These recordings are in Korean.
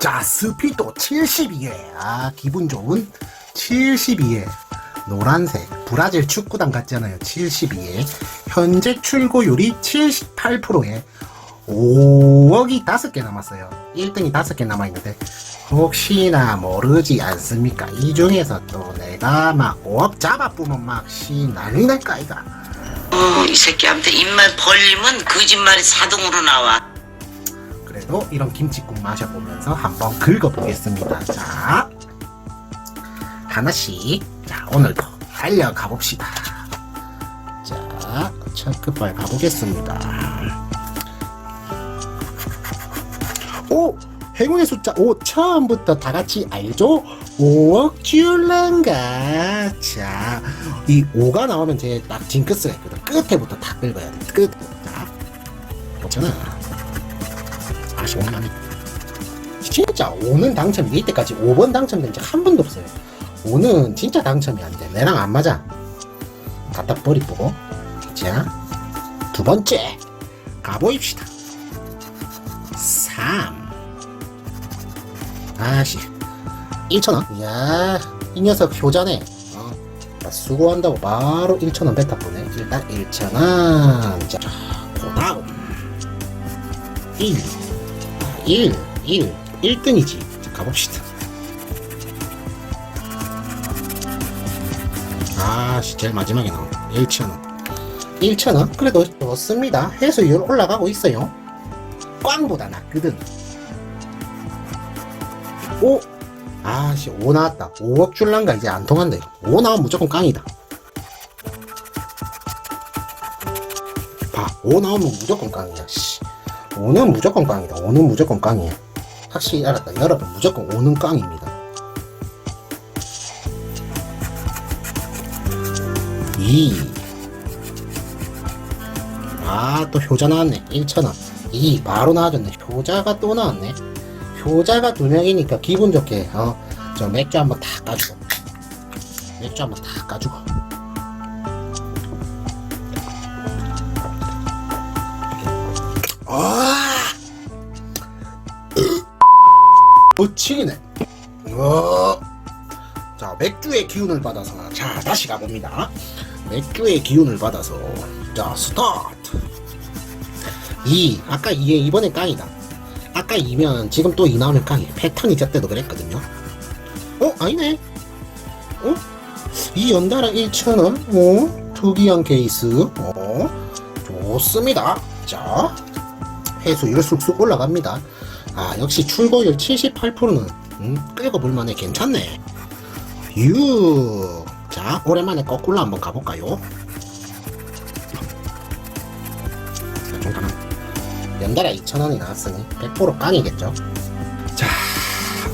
자, 스피드 72회. 아, 기분 좋은 72회. 노란색. 브라질 축구단 같잖아요. 72회. 현재 출고율이 78%에 5억이 5개 남았어요. 1등이 5개 남아있는데, 혹시나 모르지 않습니까? 이 중에서 또 내가 막 5억 잡아보면 막 씨, 난리 날까, 이가. 어, 이 새끼한테 입만 벌리면 거짓말이 자동으로 나와. 그래도 이런 김치국 마셔보면서 한번 긁어보겠습니다. 자, 하나씩. 자, 오늘도 달려가 봅시다. 자, 첫 끝발 가보겠습니다. 오! 행운의 숫자 5 처음부터 다 같이 알죠? 5억 줄란가. 자, 이 5가 나오면 제딱 징크스가 있거든. 끝에부터 다 긁어야 돼. 끝. 자, 괜찮아. 아쉬운하네 진짜 5는 당첨이 이때까지 5번 당첨된 적 한 번도 없어요. 5는 진짜 당첨이 안돼. 내랑 안 맞아. 갖다 버리고. 자두 번째. 가보입시다. 3 아씨. 1천원? 이야 이 녀석 효자네. 어, 나 수고한다고 바로 1천원 뱉어 보네. 일단 1천원. 자 고다음. 1 1, 1, 1등이지. 가봅시다. 아, 씨, 제일 마지막에 나온 1,000원. 1,000원? 그래도 좋습니다. 해수율 올라가고 있어요. 꽝보다 낫거든. 오! 아, 씨, 5 나왔다. 5억 줄란가 이제 안 통한대. 5 나오면 무조건 깡이다. 봐, 5 나오면 무조건 깡이야, 씨. 5는 무조건 깡이다. 5는 무조건 깡이야. 확실히 알았다. 여러분 무조건 5는 깡입니다. 2 아, 또 효자 나왔네. 1,000원. 2 바로 나와줬네. 효자가 또 나왔네. 효자가 두 명이니까 기분 좋게, 어, 저 맥주 한번 다 까주고. 맥주 한번 다 까주고. 아! 어치기네. 어. 자, 맥주의 기운을 받아서 자, 다시 가봅니다. 맥주의 기운을 받아서 자, 스타트. 2. 아까 2에 이번에 깡이다. 아까 2면 지금 또 2 나오면 깡이. 패턴이 저때도 그랬거든요. 어, 아니네. 어? 이 연달아 1,000원. 어? 특이한 케이스. 어? 좋습니다. 자, 해수율 쑥쑥 올라갑니다. 아, 역시 출고율 78%는 음, 끌고 볼만해 괜찮네. 6. 자, 오랜만에 거꾸로 한번 가볼까요? 연달아 2,000원이 나왔으니 100% 깡이겠죠. 자,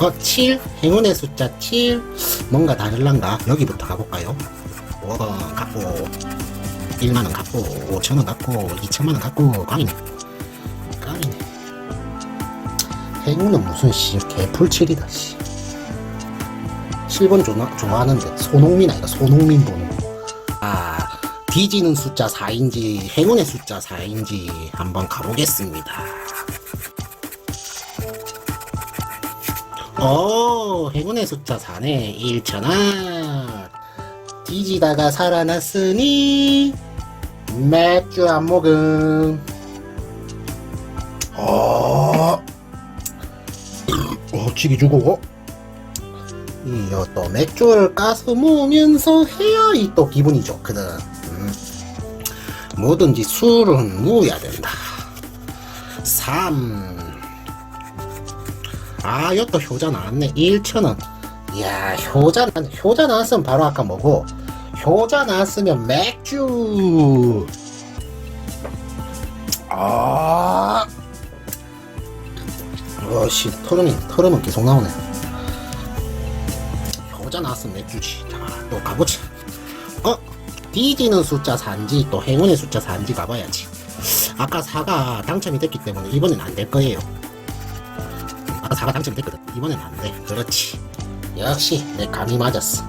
어, 7. 행운의 숫자 7. 뭔가 다를란가? 여기부터 가볼까요? 5원 갖고, 1만원 갖고, 5천원 갖고, 2천만원 갖고. 깡이네. 행운은 무슨 씨 개풀칠이다 씨. 7번 좋아, 좋아하는데 손흥민 아이가 손흥민 번호. 아 뒤지는 숫자 4인지 행운의 숫자 4인지 한번 가보겠습니다. 오 행운의 숫자 4네 1천원 뒤지다가 살아났으니 맥주 한 모금 어, 어, 치기 주고, 이어 또 맥주를 까서 모으면서 해야 이 또 기분이 좋거든. 음. 뭐든지 술은 모어야 된다. 3. 아, 이것도 효자 나왔네. 1,000원. 이야, 효자, 나- 효자 나왔으면 바로 아까 뭐고, 효자 나왔으면 맥주. 아, 어씨 털음이 털음은 계속 나오네 효자 나왔으면 맥주지 자또 가보자. 어? 뒤지는 숫자 산지 또 행운의 숫자 산지 가봐야지. 아까 4가 당첨이 됐기 때문에 이번엔 안 될 거예요. 아까 4가 당첨이 됐거든. 이번엔 안돼. 그렇지. 역시 내 감이 맞았어.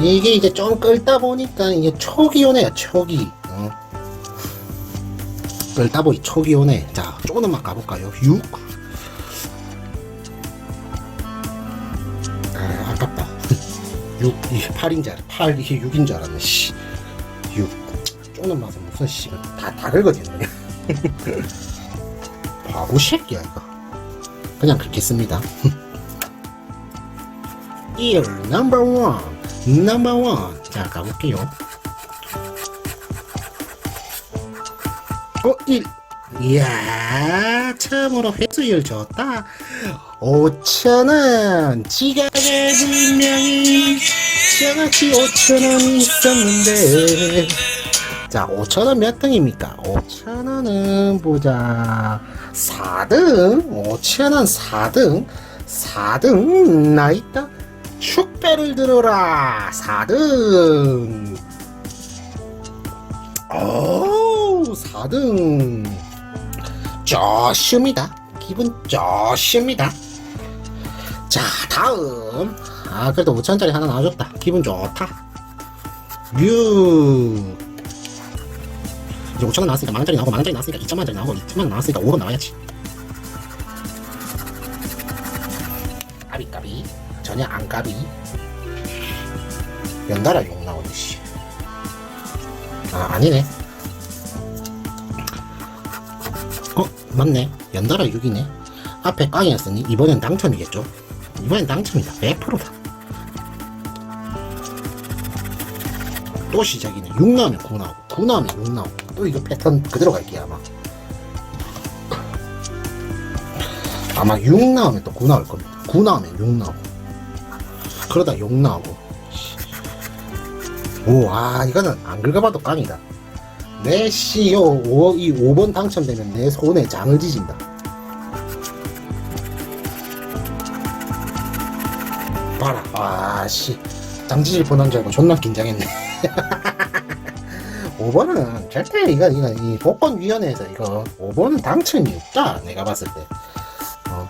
이게 이제 좀 끌다 보니까 이게 촉이 오네요 촉이 어. 끌다 보니 촉이 오네 자 조금만 가볼까요? 6 6, 이게 8인 줄 알아. 8, 이게 6인 줄 알았네, 씨. 6. 쪼는 맛은 무슨 씨. 다, 다 긁어지네, 그냥. 바보 새끼야, 이거. 그냥 그렇게 씁니다. 1, number one. number one. 자, 가볼게요. 어, 1. 이야, 처음으로 회수율 좋다. 5천원. 지갑에 분명히 정확히 5천원 있었는데. 자, 5천원 몇 등입니까? 5천원은 보자. 4등? 5천원 4등? 4등? 나 있다? 축배를 들어라! 4등! 오, 4등. 좋습니다. 기분 좋습니다. 자, 다음. 아, 그래도 5천원짜리 하나 나와줬다. 기분 좋다. 6. 이제 5천원 나왔으니까 만원짜리 나오고, 만원짜리 나왔으니까 2천만원짜리 나오고, 2천만원 나왔으니까 5원 나와야지. 까비까비. 전혀 안 까비. 연달아 욕 나오네, 씨. 아, 아니네. 맞네. 연달아 6이네. 앞에 깡이었으니 이번엔 당첨이겠죠? 이번엔 당첨이다. 100%다. 또 시작이네. 6 나오면 9 나오고, 9 나오면 6 나오고. 또 이거 패턴 그대로 갈게요, 아마. 아마 6 나오면 또 9 나올 겁니다. 9 나오면 6 나오고. 그러다 6 나오고. 오, 아, 이거는 안 긁어봐도 깡이다. 내 씨, 요, 오, 이 5번 당첨되면 내 손에 장을 지진다. 봐라, 아, 씨. 장 지질 뻔한 줄 알고 존나 긴장했네. 5번은 절대 이거, 이거, 이 복권위원회에서 이거 5번은 당첨이 없다. 내가 봤을 때. 어.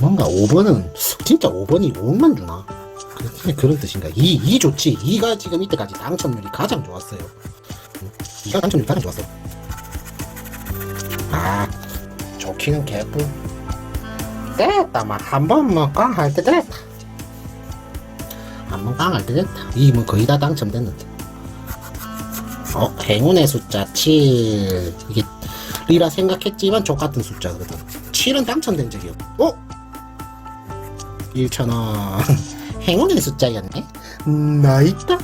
뭔가 5번은, 진짜 5번이 5만 주나? 그- 그런 뜻인가? 2, 2 좋지. 2가 지금 이때까지 당첨률이 가장 좋았어요. 2가 당첨률이 가장 좋았어. 아, 좋기는 개뿔. 됐다, 막, 한 번만 깡할 때 됐다. 한번 깡할 때 됐다. 이뭐 거의 다 당첨됐는데. 어, 행운의 숫자 7. 이게, 리라 생각했지만 족같은 숫자거든. 7은 당첨된 적이 없, 어? 1,000원. 행운의 숫자였네? 음, 나 있다?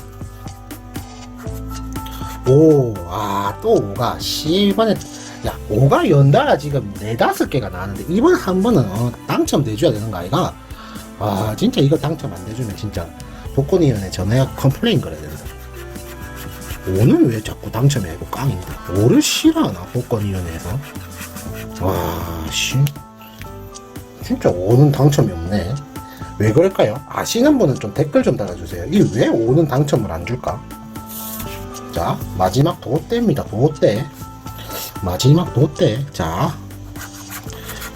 오, 아, 또 5가, 씨, 이번에, 야, 5가 연달아 지금 네다섯 개가 나왔는데, 이번 한 번은, 어, 당첨돼줘야 되는 거 아이가? 아, 진짜 이거 당첨 안 돼주면 진짜, 복권위원회 전화해 컴플레인 걸어야 된다. 5는 왜 자꾸 당첨이 아니고 깡인데? 5를 싫어하나, 복권위원회에서? 와, 씨. 진짜 5는 당첨이 없네. 왜 그럴까요? 아시는 분은 좀 댓글 좀 달아주세요. 이 왜 5는 당첨을 안 줄까? 자, 마지막 도대입니다. 도대. 마지막 도대. 자.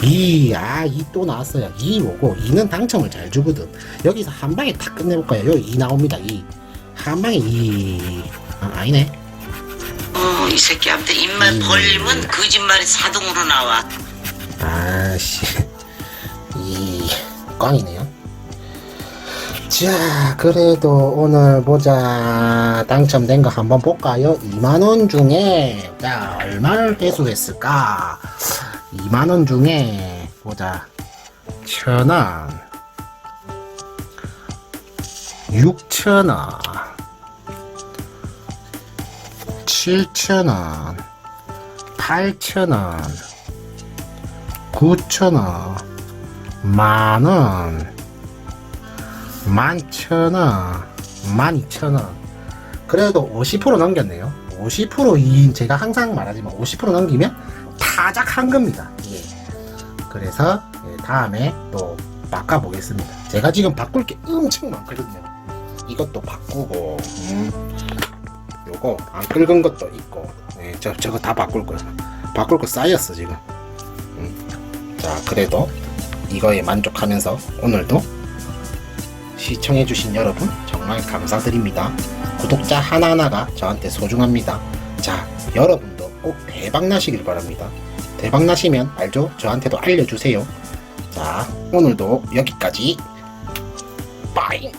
2, 아, 2 또 나왔어요. 2 오고, 2는 당첨을 잘 주거든. 여기서 한 방에 탁 끝내볼까요? 여기 2 나옵니다. 2. 한 방에 2. 아, 아니네. 어, 이 새끼한테 입만 음. 벌리면 거짓말이 자동으로 나와. 아씨 이 꽝이네요 자 그래도 오늘 보자 당첨된 거 한번 볼까요? 2만원 중에 자 얼마를 회수했을까? 2만원 중에 보자. 천원. 6천원. 7천원. 8천원. 9천원, 만원, 만천원, 만이천원. 그래도 50% 넘겼네요. 50%인 제가 항상 말하지만 50% 넘기면 타작한 겁니다. 예. 그래서 예, 다음에 또 바꿔보겠습니다. 제가 지금 바꿀 게 엄청 많거든요. 이것도 바꾸고, 음, 요거 안 긁은 것도 있고, 예, 저 저거 다 바꿀 거예요. 바꿀 거 쌓였어 지금. 자, 그래도 이거에 만족하면서 오늘도 시청해주신 여러분 정말 감사드립니다. 구독자 하나하나가 저한테 소중합니다. 자, 여러분도 꼭 대박 나시길 바랍니다. 대박 나시면 알죠? 저한테도 알려주세요. 자, 오늘도 여기까지. 빠이!